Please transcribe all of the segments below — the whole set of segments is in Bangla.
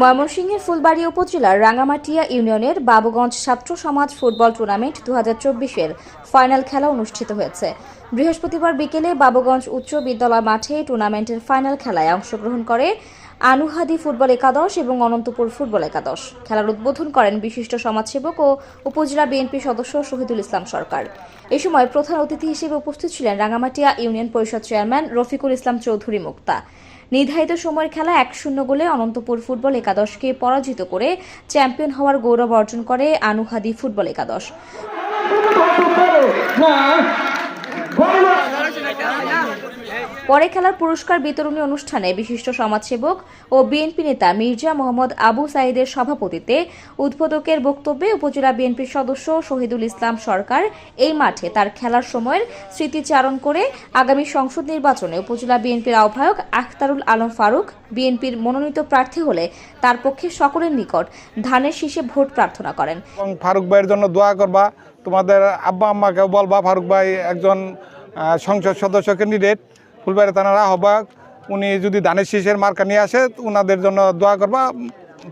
ময়মনসিংহের ফুলবাড়ী উপজেলার রাঙ্গামাটিয়া ইউনিয়নের বাবুগঞ্জ ছাত্র সমাজ ফুটবল টুর্নামেন্ট দু চব্বিশের ফাইনাল খেলা অনুষ্ঠিত হয়েছে। বৃহস্পতিবার বিকেলে বাবুগঞ্জ উচ্চ বিদ্যালয় মাঠে টুর্নামেন্টের ফাইনাল খেলায় অংশগ্রহণ করে আনুহাদি ফুটবল একাদশ এবং অনন্তপুর ফুটবল একাদশ। খেলার উদ্বোধন করেন বিশিষ্ট সমাজসেবক ও উপজেলা বিএনপি সদস্য শহীদুল ইসলাম সরকার। এই সময় প্রধান অতিথি হিসেবে উপস্থিত ছিলেন রাঙ্গামাটিয়া ইউনিয়ন পরিষদ চেয়ারম্যান রফিকুল ইসলাম চৌধুরী মুক্তা। নির্ধারিত সময়ের খেলা এক শূন্য গোলে অনন্তপুর ফুটবল একাদশকে পরাজিত করে চ্যাম্পিয়ন হওয়ার গৌরব অর্জন করে আনুহাদি ফুটবল একাদশ। পরে খেলার পুরস্কার বিতরণী অনুষ্ঠানে বিশিষ্ট সমাজসেবক ও বিএনপি নেতা মির্জা মোহাম্মদ আবু সাইদের সভাপতিত্বে উদ্বোধকের বক্তব্যে উপজেলা বিএনপির সদস্য শহীদুল ইসলাম সরকার এই মাঠে তার খেলার সময়ের স্মৃতিচারণ করে আগামী সংসদ নির্বাচনে উপজেলা বিএনপির আহ্বায়ক আখতারুল আলম ফারুক, বিএনপির মনোনীত প্রার্থী হলে তার পক্ষে সকলের নিকট ধানের শীষে ভোট প্রার্থনা করেন। ফারুক ভাইয়ের জন্য দোয়া করবা। তোমাদের আব্বা আম্মাকেও বলবা, ফারুক ভাই একজন সংসদ সদস্য ক্যান্ডিডেট ফুলবাড়ি থানার আহ্বায়ক, উনি যদি ধানের শীষের মার্কা নিয়ে আসে ওনাদের জন্য দোয়া করবা।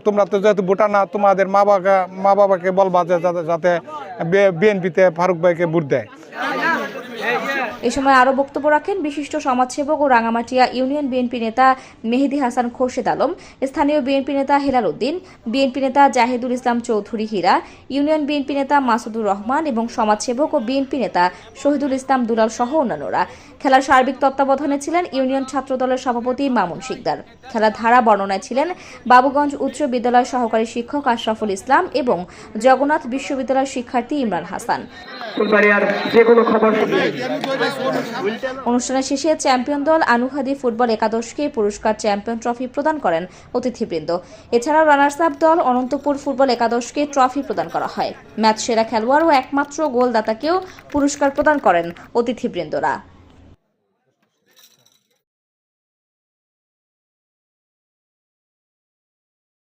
তোমরা তো যেহেতু ভোটার না, তোমাদের মা বাবাকে মা বাবাকে বলবা যে যাতে বিএনপিতে ফারুক ভাইকে ভোট দেয়। এ সময় আরও বক্তব্য রাখেন বিশিষ্ট সমাজসেবক ও রাঙামাটিয়া ইউনিয়ন বিএনপি নেতা মেহেদি হাসান খোরশেদ আলম, স্থানীয় বিএনপি নেতা হেলাল উদ্দিন, বিএনপি নেতা জাহিদুল ইসলাম চৌধুরী হীরা, ইউনিয়ন বিএনপি নেতা মাসুদুর রহমান এবং সমাজসেবক ও বিএনপি নেতা শহীদুল ইসলাম দুলাল সহ অন্যান্যরা। খেলার সার্বিক তত্ত্বাবধানে ছিলেন ইউনিয়ন ছাত্র দলের সভাপতি মামুন শিকদার। খেলার ধারা বর্ণনায় ছিলেন বাবুগঞ্জ উচ্চ বিদ্যালয় সহকারী শিক্ষক আশরাফুল ইসলাম এবং জগন্নাথ বিশ্ববিদ্যালয়ের শিক্ষার্থী ইমরান হাসান। অনুষ্ঠানের শেষে চ্যাম্পিয়ন দল আনুহাদি ফুটবল একাদশকে পুরস্কার চ্যাম্পিয়ন ট্রফি প্রদান করেন অতিথিবৃন্দ। এছাড়াও রানার্স আপ দল অনন্তপুর ফুটবল একাদশকে ট্রফি প্রদান করা হয়। ম্যাচ সেরা খেলোয়াড় ও একমাত্র গোলদাতাকেও পুরস্কার প্রদান করেন অতিথিবৃন্দরা।